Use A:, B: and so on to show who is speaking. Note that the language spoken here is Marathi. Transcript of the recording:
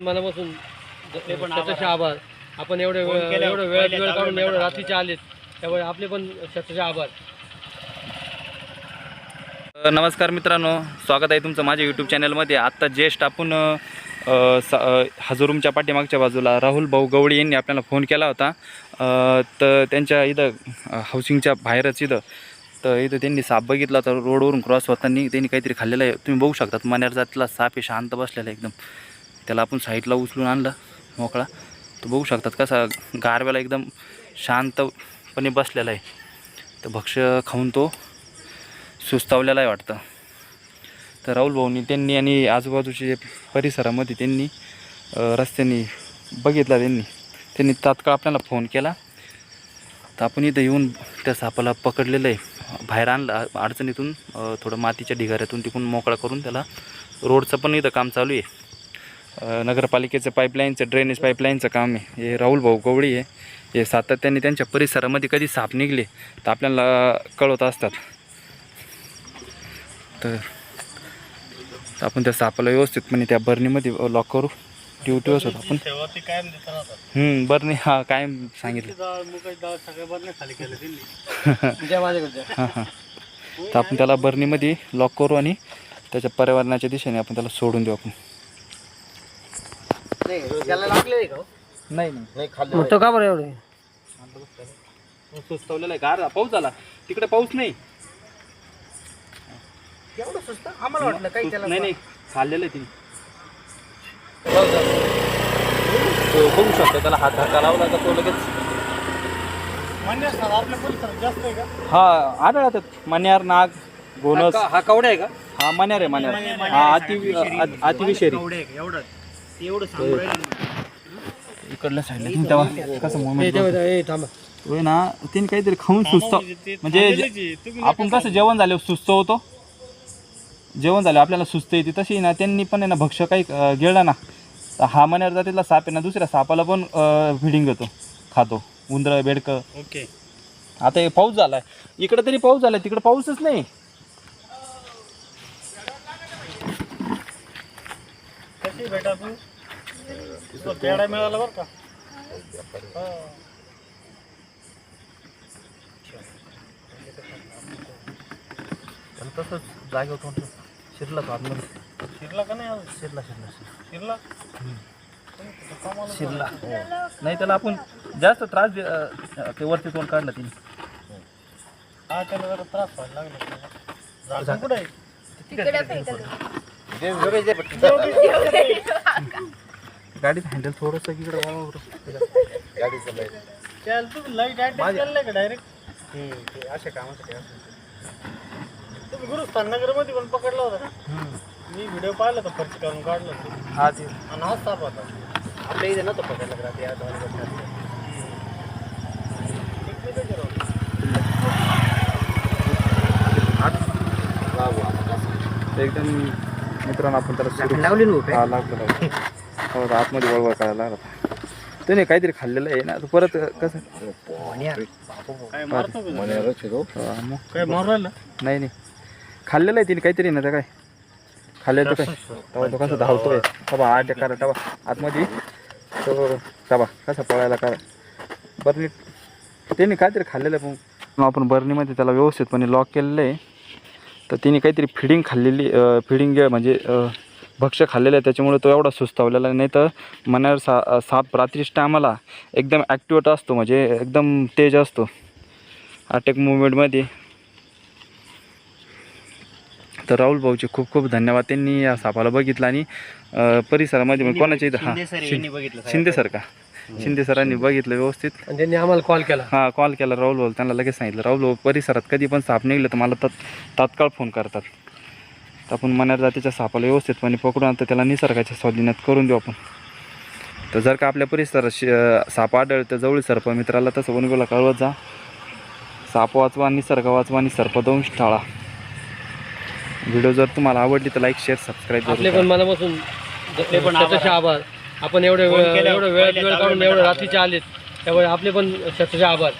A: मनापासून
B: आपले पण
A: शतशः आभार. आपण एवढे
B: फोन
A: एवढं वेळ वेळ काढून एवढे. रात्रीचे आलेत. त्यामुळे आपले पण शतशः आभार.
C: नमस्कार मित्रांनो. स्वागत आहे तुमचं माझ्या यूट्यूब चॅनलमध्ये आत्ता ज्येष्ठ आपण अ, अ, स- अ, हजरूमच्या पाठीमागच्या बाजूला राहुल भाऊ गवळी यांनी आपल्याला फोन केला होता. अ, तर त्यांच्या इथं अ, हाऊसिंगच्या बाहेरच इथं तर इथं त्यांनी साप बघितला होता. रोडवरून क्रॉस होताना त्यांनी काहीतरी खाल्लेलं आहे. तुम्ही बघू शकतात मण्यार जातीला साप आहे शांत बसलेला आहे एकदम. त्याला आपण साईडला उचलून आणलं मोकळा. तर बघू शकतात कसा गारव्याला एकदम शांतपणे बसलेला आहे. तर भक्ष्य खाऊन तो सुस्तावलेला आहे वाटतं. तर राहुल भाऊनी त्यांनी आणि आजूबाजूचे जे परिसरामध्ये त्यांनी रस्त्याने बघितला त्यांनी. त्यांनी तात्काळ आपल्याला फोन केला. तर आपण इथं येऊन त्या सापाला पकडलेलं आहे. बाहेर आणलं अडचणीतून थोडं मातीच्या ढिगाऱ्यातून तिकून मोकळा करून त्याला रोडचं पण इथं काम चालू आहे. नगरपालिकेचं पाईपलाईनचं ड्रेनेज पाईपलाईनचं काम आहे. हे राहुल भाऊ गवळी आहे. हे सातत्याने त्यांच्या परिसरामध्ये कधी साप निघले तर आपल्याला कळवत असतात. तर आपण त्या सापाला व्यवस्थितपणे त्या बर्नीमध्ये लॉक करू. ड्युटीवर होतो आपण.
B: तेव्हा हा कायम
C: हम्म, हा सांगितलं. हां हां. तर आपण त्याला बर्नीमध्ये लॉक करू आणि त्याच्या पर्यावरणाच्या दिशेने आपण त्याला सोडून देऊ आपण.
A: त्याला लागले का
C: नाही नाही.
A: मग तो का बरं एवढे?
C: सुस्तवलेला आहे. गार पाऊस झाला. तिकडे पाऊस नाही.
A: एवढं सुस्त? आम्हाला वाटलं काही त्याला
C: नाही नाही. खाल्लेलं आहे तिने. तो बघू शकतो. त्याला हात हाका लावला का तो लगेच. हा आढळतात. मण्यार नाग गोनस.
A: हा कवडा आहे का?
C: हा मण्यार आहे मण्यार. हा अति अतिविषारी.
B: एवढे एवढं सांगू
C: तेव्हा कसं होय ना त्याने काहीतरी खाऊन सुस्त म्हणजे.
B: तुम्ही
C: आपण कसं जेवण झाल्यावर सुस्त होतो. जेवण झालं आपल्याला सुस्त येते. तशी ना त्यांनी पण ना भक्ष्य काही अं, गिळलं ना तर हा मण्यार जातीला साप आहे ना दुसऱ्या सापाला पण फिडिंग घेतो खातो. उंदरं बेडकं.
B: ओके.
C: आता हे पाऊस झालाय. इकडे तरी पाऊस झालाय तिकडे पाऊसच नाही.
B: कशी भेटा तू? तुला पेढा मिळाला बरं का? हा.
C: तसंच जागेवर शिरला तो आतमध्ये.
B: शिरला का नाही अजून?
C: शिरला शिरला
B: शिरला.
C: शिरला? नाही त्याला आपण जास्त त्रास दे- अं, ते वरती तोंड काढलं तिने.
B: हा त्याला जरा त्रास व्हायला लागला झाकण कुठे आहे?
C: गाडीत हँडल थोडंसं इकडे
B: तुम्ही लाइट डायरेक्ट अशा कामासाठी तुम्ही गुरुस्थान नगरमध्ये पण पकडला होता का? मी व्हिडिओ पाहिला होता खर्च करून काढलं होतं.
C: ते
B: आणि हाच साप होता. आपल्या इथे नव्हतं पकडलं
C: एकदम मित्रांनो आपण त्याला
A: लावली ना
C: हा लागलं लागलं हो, आतमध्ये वळवळ करायला लागला. त्याने काहीतरी खाल्लेलं आहे ना तो परत कसं? हा, मग. नाही नाही. खाल्लेलं आहे तिने काहीतरी ना काय? खाल्लेलं तर काय? तेव्हा तो कसा धावतोय. बाबा आठ करा तेव्हा आतमध्ये. तो बाबा कसा पळायला करा. बरणी त्याने काहीतरी खाल्लेलं आहे पण आपण बर्नीमध्ये त्याला व्यवस्थितपणे लॉक केलेलं आहे. तर तिने काहीतरी फिडिंग खाल्लेली फिडिंग म्हणजे अं, भक्ष्य खाल्लेलं आहे त्याच्यामुळे तो एवढा सुस्तावलेला. नाही तर मनावर सा साप रात्रीच्या टायमाला एकदम ॲक्टिवेट असतो म्हणजे एकदम तेज असतो. अटॅक मुवमेंटमध्ये तर राहुल भाऊचे खूप खूप धन्यवाद. त्यांनी या सापाला बघितलं आणि परिसरामध्ये म्हणजे कोणाच्या इथं? हां
B: शिंदे सर यांनी बघितलं
C: शिंदे सर का? शिंदे सरांनी बघितलं व्यवस्थित.
A: आणि त्यांनी आम्हाला कॉल केला.
C: हां कॉल केला राहुल भाऊ. त्यांना लगेच सांगितलं राहुल भाऊ परिसरात कधी पण साप निघलं तर मला तात तात्काळ फोन करतात. तर आपण मनार जातीच्या सापाला व्यवस्थितपणे पकडून आणतो त्याला निसर्गाच्या स्वाधीनात करून देऊ आपण. तर जर का आपल्या परिसरात शि साप आढळतं जवळ सर्प मित्राला तसं वनगोला कळवत जा. साप वाचवा निसर्ग वाचवा आणि सर्पदंश टाळा. व्हिडिओ जर तुम्हाला आवडली तर लाईक शेअर सबस्क्राईब
A: आपले
C: करू
A: पण मनापासून
B: पण आभार.
A: शतशः आभार. आपण एवढे वेळ एवढं वेळ वेळ काढून एवढे. रात्रीचे आलेत. त्यामुळे आपले पण शतशः आभार.